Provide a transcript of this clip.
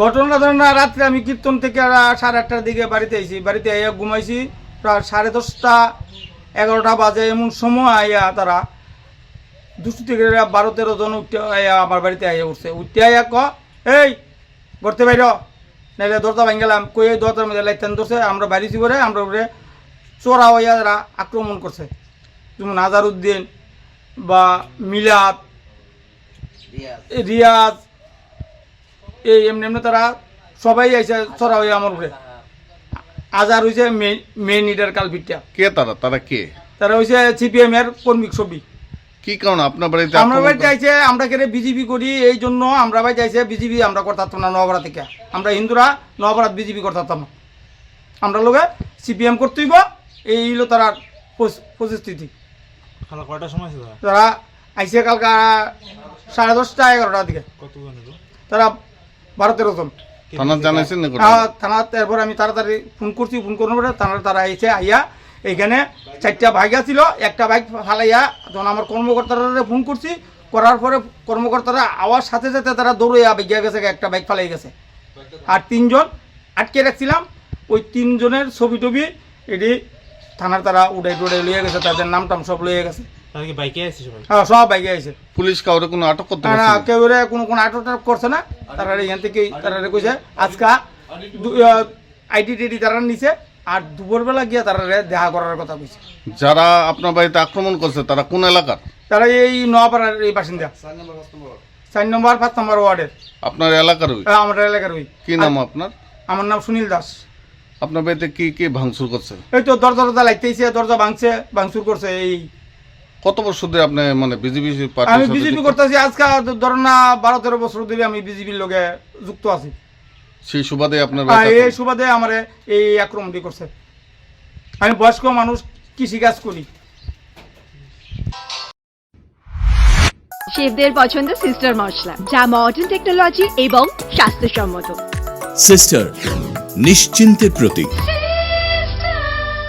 ঘটনা ধরেন না রাত্রে আমি কীর্তন থেকে সাড়ে আটটার দিকে বাড়িতে আইছি। বাড়িতে আইয়া ঘুমাইছি প্রায় সাড়ে দশটা এগারোটা বাজে এমন সময় আইয়া তারা দুশো থেকে বারো তেরো জন উঠতে আইয়া আমার বাড়িতে আইয়া উঠছে। উঠতে আইয়া ক এই করতে বাইর নাইলে দরজা ভাঙ গেলাম। কই এই দরজার মধ্যে লাইতেন ধরছে আমরা বাড়িছি করে আমরা উপরে চোরা হইয়া তারা আক্রমণ করছে। যেমন আজারউদ্দিন বা মিলাদ রিয়াজ এই এমনি এমনি তারা সবাই আইসে চড়া হয়ে আমার উপরে আজার হয়েছে মেন লিডার কালপিটটা কে তারা? তারা কে? তারা হয়েছে সিপিএম এর কর্মিক ছবি। কি কারণ? আপনার বাড়িতে আমরা বাড়ি করে- চাইছে আমরা কেন বিজেপি করি এই জন্য আমরা বাড়ি চাইছে বিজেপি আমরা করতাম না নবরা থেকে। আমরা হিন্দুরা নবরাত বিজেপি করতাম না। আমরা লোকে সিপিএম করতেইব এই হলো তারা পরিস্থিতি কয়টার সময় তারা আইসে কালকা সাড়ে দশটা এগারোটার দিকে। তারা বারো তেরো জন থানা জানাইছেন? হ্যাঁ, থানা তারপর আমি তাড়াতাড়ি ফোন করছি ফোন করার পরে তারা তারা এসে আইয়া এইখানে চারটা বাইক ছিল একটা বাইক ফালাইয়া যখন আমার কর্মকর্তারা ফোন করছি করার পরে কর্মকর্তারা আওয়ার সাথে সাথে তারা দৌড়ে বেগিয়ে গেছে একটা বাইক ফালাই গেছে। আর তিনজন আটকে রাখছিলাম ওই তিনজনের ছবি টবি এটি থানার তারা উড়ে টুড়ে লইয়া গেছে তাদের নাম টাম সব লইয়ে গেছে। বাইকে আসছে সবাই? হ্যাঁ সব বাইকে আছে পুলিশ কাউরে কোনো আটক করতে না পারছে কোনো কোনো আটক টাটক করছে না। তারা এখান থেকে তারা কইছে আজকা আইডি টিডি তারা নিছে আর দুপুরবেলা গিয়ে তারা দেখা করার কথা কইছে। যারা আপনার বাড়িতে আক্রমণ করছে তারা কোন এলাকার? তারা এই নোয়াপাড়ার এই বাসিন্দা। চার নম্বর পাঁচ নম্বর ওয়ার্ডের। আপনার এলাকার ওই? আমার এলাকার ওই। কি নাম আপনার? আমার নাম সুনীল দাস। আপনার বাড়িতে কি কি ভাঙচুর করছে? এই তো দরজা দরজা লাইতেছে দরজা ভাঙছে ভাঙচুর করছে এই কত বছর ধরে আপনি মানে বিজেপি আমি বিজেপি করতেছি আজকে ধরেন না বারো তেরো বছর ধরে আমি বিজেপির লগে যুক্ত আছি। সেই সুবাদে আপনার এই সুবাদে আমার এই আক্রমণটি করছে। আমি বয়স্ক মানুষ কৃষিকাজ করি। শেফদের পছন্দ সিস্টার মশলা যা মডার্ন টেকনোলজি এবং স্বাস্থ্যসম্মত। সিস্টার নিশ্চিন্তের প্রতীক।